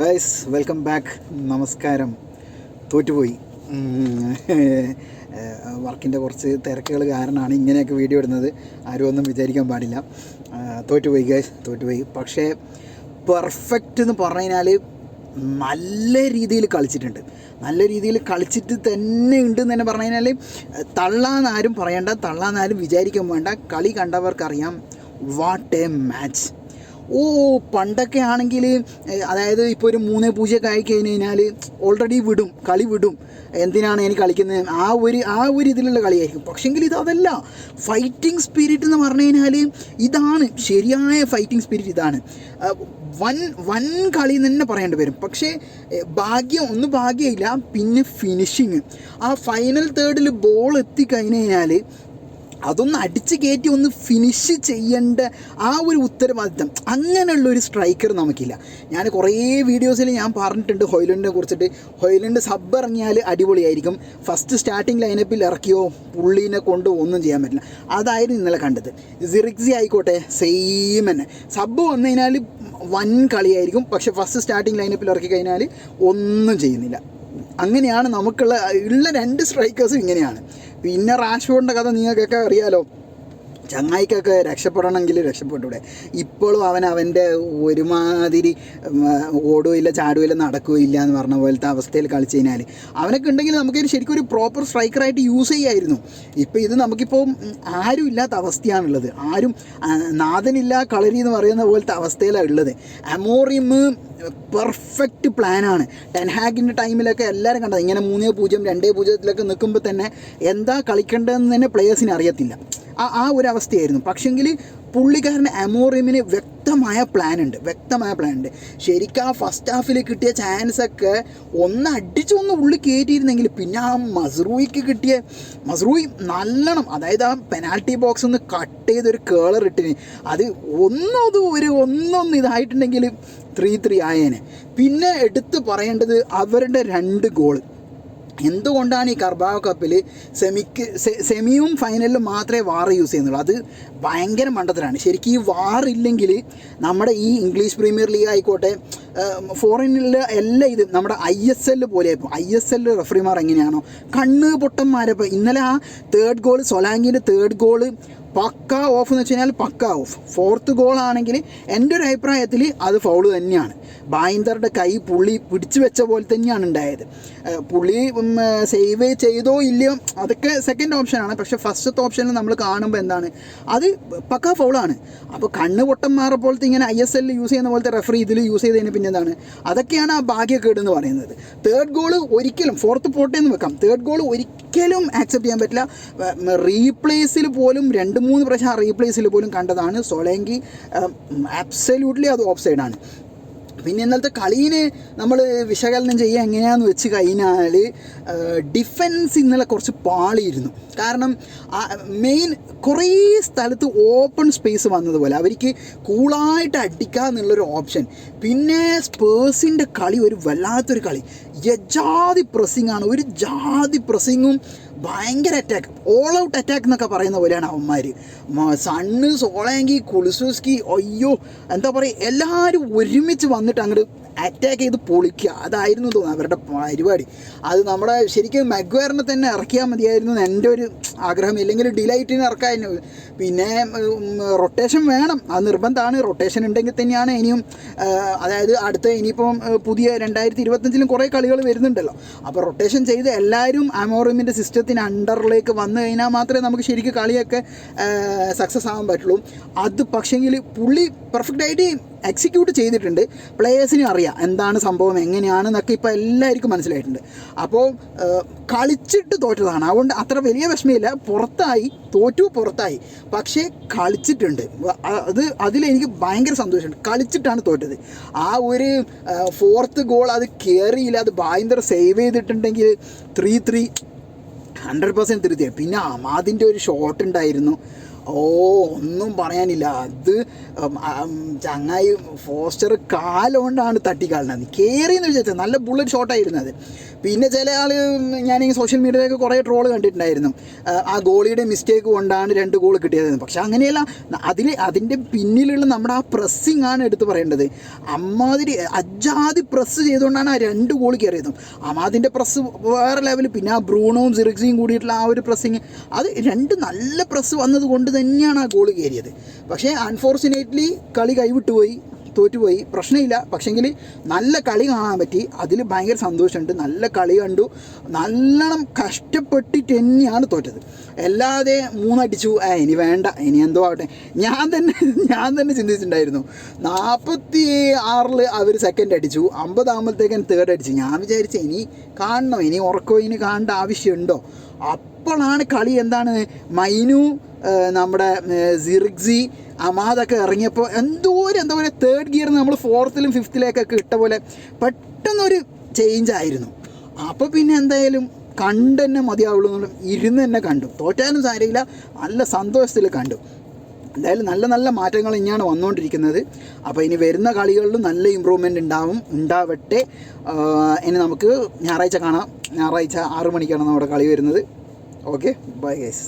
Guys welcome back നമസ്കാരം. തോറ്റുപോയി. വർക്കിന്റെ കുറച്ച് തിരക്കുകൾ കാരണമാണ് ഇങ്ങനെയൊക്കെ വീഡിയോ ഇടുന്നത്. ആരും ഒന്നും വിചാരിക്കാൻ പാടില്ല. തോറ്റുപോയി ഗൈസ് തോറ്റുപോയി. പക്ഷേ പെർഫെക്റ്റ് എന്ന് പറഞ്ഞാൽ നല്ല രീതിയിൽ കളിച്ചിട്ടുണ്ട്. നല്ല രീതിയിൽ കളിച്ചിട്ട് തന്നെ ഉണ്ട് എന്ന് തന്നെ പറഞ്ഞു കഴിഞ്ഞാൽ തള്ളാന്നാരും പറയേണ്ട പറയണ്ട തള്ളാന്ന് ആരും വിചാരിക്കാൻ വേണ്ട. കളി കണ്ടവർക്കറിയാം. വാട്ട് എ മാച്ച് ഓ പണ്ടൊക്കെ ആണെങ്കിൽ അതായത് ഇപ്പോൾ ഒരു മൂന്ന് പൂജ്യമൊക്കെ ആയി കഴിഞ്ഞ് കഴിഞ്ഞാൽ ഓൾറെഡി വിടും കളി വിടും. എന്തിനാണ് എനിക്ക് കളിക്കുന്നത്? ആ ഒരു ആ ഒരു ഇതിലുള്ള കളിയായിരിക്കും. പക്ഷെങ്കിൽ ഇത് അതല്ല. ഫൈറ്റിംഗ് സ്പിരിറ്റ് എന്ന് പറഞ്ഞു കഴിഞ്ഞാൽ ഇതാണ്. ശരിയായ ഫൈറ്റിംഗ് സ്പിരിറ്റ് ഇതാണ്. വൻ വൻ കളി തന്നെ പറയേണ്ടി വരും. പക്ഷേ ഭാഗ്യം ഒന്ന് ഭാഗ്യമില്ല പിന്നെ ഫിനിഷിങ് ആ ഫൈനൽ തേർഡിൽ ബോൾ എത്തിക്കഴിഞ്ഞ് കഴിഞ്ഞാൽ അതൊന്ന് അടിച്ച് കയറ്റി ഒന്ന് ഫിനിഷ് ചെയ്യേണ്ട ആ ഒരു ഉത്തരവാദിത്തം. അങ്ങനെയുള്ള ഒരു സ്ട്രൈക്കർ നമുക്കില്ല. ഞാൻ കുറേ വീഡിയോസിൽ ഞാൻ പറഞ്ഞിട്ടുണ്ട് ഹൊയ്ലൻഡിനെ കുറിച്ചിട്ട്. ഹൊയ്ലൻഡ് സബ് ഇറങ്ങിയാൽ അടിപൊളിയായിരിക്കും. First starting ലൈനപ്പിൽ ഇറക്കിയോ? പുള്ളീനെ കൊണ്ട് ഒന്നും ചെയ്യാൻ പറ്റില്ല. അതായിരുന്നു ഇന്നലെ കണ്ടത്. സിറിക്സി ആയിക്കോട്ടെ സെയിം തന്നെ. സബ് വന്നു കഴിഞ്ഞാൽ വൻ കളിയായിരിക്കും. പക്ഷേ ഫസ്റ്റ് സ്റ്റാർട്ടിംഗ് ലൈനപ്പിൽ ഇറക്കി കഴിഞ്ഞാൽ ഒന്നും ചെയ്യുന്നില്ല. അങ്ങനെയാണ് നമുക്കുള്ള ഉള്ള രണ്ട് സ്ട്രൈക്കേഴ്സും ഇങ്ങനെയാണ്. പിന്നെ റാഷ്ഫോർഡിന്റെ കഥ നിങ്ങൾക്കൊക്കെ അറിയാലോ. ചങ്ങായിക്കൊക്കെ രക്ഷപ്പെടണമെങ്കിൽ രക്ഷപ്പെട്ടൂടെ ഇപ്പോഴും അവൻ അവന്റെ ഒരുമാതിരി ഓടുകയില്ല ചാടുകയില്ല നടക്കുകയില്ല എന്ന് പറഞ്ഞ പോലത്തെ അവസ്ഥയിൽ കളിച്ചു കഴിഞ്ഞാൽ അവനൊക്കെ ഉണ്ടെങ്കിൽ നമുക്കൊരു ശരിക്കും ഒരു പ്രോപ്പർ സ്ട്രൈക്കറായിട്ട് യൂസ് ചെയ്യായിരുന്നു. ഇപ്പോൾ ഇത് നമുക്കിപ്പോൾ ആരും ഇല്ലാത്ത അവസ്ഥയാണുള്ളത്. ആരും നാഥനില്ല കളരി എന്ന് പറയുന്ന പോലത്തെ അവസ്ഥയിലാണ് ഉള്ളത്. അമോറിയം പെർഫെക്റ്റ് പ്ലാനാണ് ടെൻഹാഗിന്റെ ടൈമിലൊക്കെ എല്ലാവരും കണ്ടത്. ഇങ്ങനെ മൂന്നേ പൂജ്യം രണ്ടേ പൂജ്യത്തിലൊക്കെ നിൽക്കുമ്പോൾ തന്നെ എന്താ കളിക്കേണ്ടതെന്ന് തന്നെ പ്ലെയേഴ്സിന് അറിയത്തില്ല. ആ ഒരു അവസ്ഥയായിരുന്നു പക്ഷെങ്കിൽ പുള്ളിക്കാരന് അമോറിയമിന് വ്യക്തമായ പ്ലാൻ ഉണ്ട് വ്യക്തമായ പ്ലാൻ ഉണ്ട് ശരിക്കും ആ ഫസ്റ്റ് ഹാഫിൽ കിട്ടിയ ചാൻസ് ഒക്കെ ഒന്ന് അടിച്ചൊന്ന് ഉള്ളി കയറ്റിയിരുന്നെങ്കിൽ പിന്നെ ആ മസ്റൂയിക്ക് കിട്ടിയ മസ്റൂയി നല്ലോണം. അതായത് ആ പെനാൽറ്റി ബോക്സ് ഒന്ന് കട്ട് ചെയ്തൊരു കേളർ ഇട്ടിന്. അത് ഒന്നത് ഒരു ഒന്നൊന്ന് ഇതായിട്ടുണ്ടെങ്കിൽ ത്രീ ത്രീ ആയേനെ. പിന്നെ എടുത്ത് പറയേണ്ടത് അവരുടെ രണ്ട് ഗോൾ എന്തുകൊണ്ടാണ് ഈ കർബാവ കപ്പിൽ സെമിക്ക് സെമിയും ഫൈനലിലും മാത്രമേ വാർ യൂസ് ചെയ്യുന്നുള്ളൂ? അത് ഭയങ്കര മണ്ടത്തിലാണ് ശരിക്കും ഈ വാർ ഇല്ലെങ്കിൽ നമ്മുടെ ഈ ഇംഗ്ലീഷ് പ്രീമിയർ ലീഗ് ആയിക്കോട്ടെ ഫോറിനിലെ എല്ലാ ഇത് നമ്മുടെ ഐ എസ് എല്ല് പോലെ ഇപ്പോൾ ഐ എസ് എല്ല് റെഫറിമാർ എങ്ങനെയാണോ കണ്ണ് പൊട്ടന്മാരപ്പോൾ ഇന്നലെ ആ തേർഡ് ഗോൾ സൊലാങ്കിന്റെ തേർഡ് ഗോൾ പക്ക ഓഫ് എന്ന് വെച്ച് കഴിഞ്ഞാൽ പക്ക ഓഫ് ഫോർത്ത് ഗോൾ ആണെങ്കിൽ എന്റെ ഒരു അഭിപ്രായത്തിൽ അത് ഫൗൾ തന്നെയാണ്. ബായിന്ദറുടെ കൈ പുള്ളി പിടിച്ചു വെച്ച പോലെ തന്നെയാണ് ഉണ്ടായത്. പുള്ളി സേവ് ചെയ്തോ ഇല്ലയോ അതൊക്കെ സെക്കൻഡ് ഓപ്ഷനാണ് പക്ഷേ ഫസ്റ്റത്തെ ഓപ്ഷനിൽ നമ്മൾ കാണുമ്പോൾ എന്താണ്? അത് പക്ക ഫൗളാണ് അപ്പോൾ കണ്ണ് പൊട്ടന്മാരെ പോലത്തെ ഇങ്ങനെ ഐ എസ് എല്ലിൽ യൂസ് ചെയ്യുന്ന പോലത്തെ റെഫറി ഇതിൽ യൂസ് ചെയ്തതിന് പിന്നെ എന്താണ്? അതൊക്കെയാണ് ആ ഭാഗ്യക്കേട് എന്ന് പറയുന്നത്. തേർഡ് ഗോൾ ഒരിക്കലും ഫോർത്ത് പോട്ടേന്ന് വെക്കാം. തേർഡ് ഗോൾ ഒരിക്കലും ആക്സെപ്റ്റ് ചെയ്യാൻ പറ്റില്ല. റീപ്ലേസിൽ പോലും രണ്ട് മൂന്ന് പ്രാവശ്യം റീപ്ലേസിൽ പോലും കണ്ടതാണ്. സോളങ്കി ആബ്സല്യൂട്ട്ലി അത് ഓഫ് സൈഡാണ് പിന്നെ ഇന്നലത്തെ കളീനെ നമ്മൾ വിശകലനം ചെയ്യുക എങ്ങനെയാന്ന് വെച്ച് കഴിഞ്ഞാൽ ഡിഫൻസ് ഇന്നലെ കുറച്ച് പാളിയിരുന്നു. കാരണം മെയിൻ കുറേ സ്ഥലത്ത് ഓപ്പൺ സ്പേസ് വന്നതുപോലെ അവർക്ക് കൂളായിട്ട് അടിക്കുക എന്നുള്ളൊരു ഓപ്ഷൻ പിന്നെ സ്പേഴ്സിന്റെ കളി ഒരു വല്ലാത്തൊരു കളി. യജാതി പ്രസ്സിംഗ് ആണ്. ഒരു ജാതി പ്രസ്സിങ്ങും ഭയങ്കര അറ്റാക്ക് ഓൾ ഔട്ട് അറ്റാക്ക് എന്നൊക്കെ പറയുന്ന പോലെയാണ് അവന്മാർ സണ്ണ് സോളാങ്കി കുളിസൂസ്കി അയ്യോ എന്താ പറയുക എല്ലാവരും ഒരുമിച്ച് വന്നിട്ട് അങ്ങോട്ട് അറ്റാക്ക് ചെയ്ത് പൊളിക്കുക. അതായിരുന്നു തോന്നുന്നു അവരുടെ പരിപാടി. അത് നമ്മുടെ ശരിക്കും മെഗ്വയറിനെ തന്നെ ഇറക്കിയാൽ മതിയായിരുന്നു എന്റെ ഒരു ആഗ്രഹം. ഇല്ലെങ്കിൽ ഡിലൈറ്റിന് ഇറക്കാമായിരുന്നു പിന്നെ റൊട്ടേഷൻ വേണം. അത് നിർബന്ധമാണ്. റൊട്ടേഷൻ ഉണ്ടെങ്കിൽ തന്നെയാണ് ഇനിയും അതായത് അടുത്ത ഇനിയിപ്പം പുതിയ രണ്ടായിരത്തി ഇരുപത്തഞ്ചിലും കുറേ കളികൾ വരുന്നുണ്ടല്ലോ. അപ്പോൾ റൊട്ടേഷൻ ചെയ്ത് എല്ലാവരും അമോറിമിന്റെ സിസ്റ്റത്തിന് അണ്ടറിലേക്ക് വന്നു കഴിഞ്ഞാൽ മാത്രമേ നമുക്ക് ശരിക്കും കളിയൊക്കെ സക്സസ് ആകാൻ പറ്റുള്ളൂ. അത് പക്ഷേങ്കിൽ പുള്ളി പെർഫെക്റ്റായിട്ട് എക്സിക്യൂട്ട് ചെയ്തിട്ടുണ്ട്. പ്ലേയേഴ്സിനും അറിയാം എന്താണ് സംഭവം എങ്ങനെയാണ് എന്നൊക്കെ ഇപ്പോൾ എല്ലാവർക്കും മനസ്സിലായിട്ടുണ്ട്. അപ്പോൾ കളിച്ചിട്ട് തോറ്റതാണ്. അതുകൊണ്ട് അത്ര വലിയ വിഷമമില്ല. പുറത്തായി തോറ്റു പുറത്തായി. പക്ഷേ കളിച്ചിട്ടുണ്ട്. അത് അതിലെനിക്ക് ഭയങ്കര സന്തോഷമുണ്ട്. കളിച്ചിട്ടാണ് തോറ്റത്. ആ ഒരു ഫോർത്ത് ഗോൾ അത് കയറിയില്ല അത് ഭയങ്കര സേവ് ചെയ്തിട്ടുണ്ടെങ്കിൽ ത്രീ ത്രീ ഹൺഡ്രഡ് പെർസെന്റ് തിരുത്തിയാണ് പിന്നെ അമാദിന്റെ ഒരു ഷോട്ട് ഉണ്ടായിരുന്നു. ഓ ഒന്നും പറയാനില്ല. അത് ചങ്ങായി ഫോസ്റ്റർ കാലുകൊണ്ടാണ് തട്ടിക്കാളുന്നത്. കയറി എന്ന് വിചാരിച്ചത്. നല്ല ബുള്ളറ്റ് ഷോട്ടായിരുന്നു അത്. പിന്നെ ചില ആൾ ഞാൻ ഈ സോഷ്യൽ മീഡിയയിലൊക്കെ കുറേ ട്രോൾ കണ്ടിട്ടുണ്ടായിരുന്നു. ആ, ഗോളിയുടെ മിസ്റ്റേക്ക് കൊണ്ടാണ് രണ്ട് ഗോൾ കിട്ടിയതെന്ന് പക്ഷേ അങ്ങനെയല്ല അതിൽ അതിന്റെ പിന്നിലുള്ള നമ്മുടെ ആ പ്രസ്സിങ് ആണ് എടുത്ത് പറയേണ്ടത്. അമ്മാതിരി അജാതി പ്രസ് ചെയ്തുകൊണ്ടാണ് ആ രണ്ട് ഗോൾ കയറിയതും. അമാതിന്റെ പ്രസ് വേറെ ലെവൽ പിന്നെ ആ ബ്രൂണോവും സിറിക്സിയും കൂടിയിട്ടുള്ള ആ ഒരു പ്രസ്സിങ് അത് രണ്ട് നല്ല പ്രസ് വന്നത് കൊണ്ട് തന്നെയാണ് ആ ഗോൾ കയറിയത്. പക്ഷേ അൺഫോർച്ചുനേറ്റ്ലി കളി കൈവിട്ടുപോയി. തോറ്റുപോയി. പ്രശ്നമില്ല. പക്ഷെങ്കിൽ നല്ല കളി കാണാൻ പറ്റി. അതിൽ ഭയങ്കര സന്തോഷമുണ്ട്. നല്ല കളി കണ്ടു. നല്ലോണം കഷ്ടപ്പെട്ടിട്ട് തന്നെയാണ് തോറ്റത്. അല്ലാതെ മൂന്നടിച്ചു. ആ ഇനി വേണ്ട. ഇനി എന്തോ ആവട്ടെ. ഞാൻ തന്നെ ഞാൻ തന്നെ ചിന്തിച്ചിട്ടുണ്ടായിരുന്നു. നാൽപ്പത്തി ആറിൽ അവർ സെക്കൻഡ് അടിച്ചു. അമ്പതാകുമ്പോഴത്തേക്കൻ തേർഡ് അടിച്ചു. ഞാൻ വിചാരിച്ചു ഇനി കാണണോ? ഇനി ഉറക്കോ? ഇനി കാണേണ്ട ആവശ്യമുണ്ടോ? അപ്പോഴാണ് കളി എന്താണ്? മൈനു നമ്മുടെ സിറിക്സി അമാദൊക്കെ ഇറങ്ങിയപ്പോൾ എന്തോ ഒരു എന്താ പറയുക തേർഡ് ഗിയറിൽ നമ്മൾ ഫോർത്തിലും ഫിഫ്ത്തിലേക്കൊക്കെ ഇട്ട പോലെ പെട്ടെന്നൊരു ചേഞ്ച് ആയിരുന്നു. അപ്പോൾ പിന്നെ എന്തായാലും കണ്ട് തന്നെ മതിയാവുള്ളൂ ഇരുന്ന് തന്നെ കണ്ടു. തോറ്റാലും സാരമില്ല നല്ല സന്തോഷത്തിൽ കണ്ടു. എന്തായാലും നല്ല നല്ല മാറ്റങ്ങൾ ഇനിയാണ് വന്നുകൊണ്ടിരിക്കുന്നത് അപ്പോൾ ഇനി വരുന്ന കളികളിലും നല്ല ഇമ്പ്രൂവ്മെന്റ് ഉണ്ടാവും ഉണ്ടാവട്ടെ. ഇനി നമുക്ക് ഞായറാഴ്ച കാണാം. ഞായറാഴ്ച ആറു മണിക്കാണ് നമ്മുടെ കളി വരുന്നത്. Okay bye guys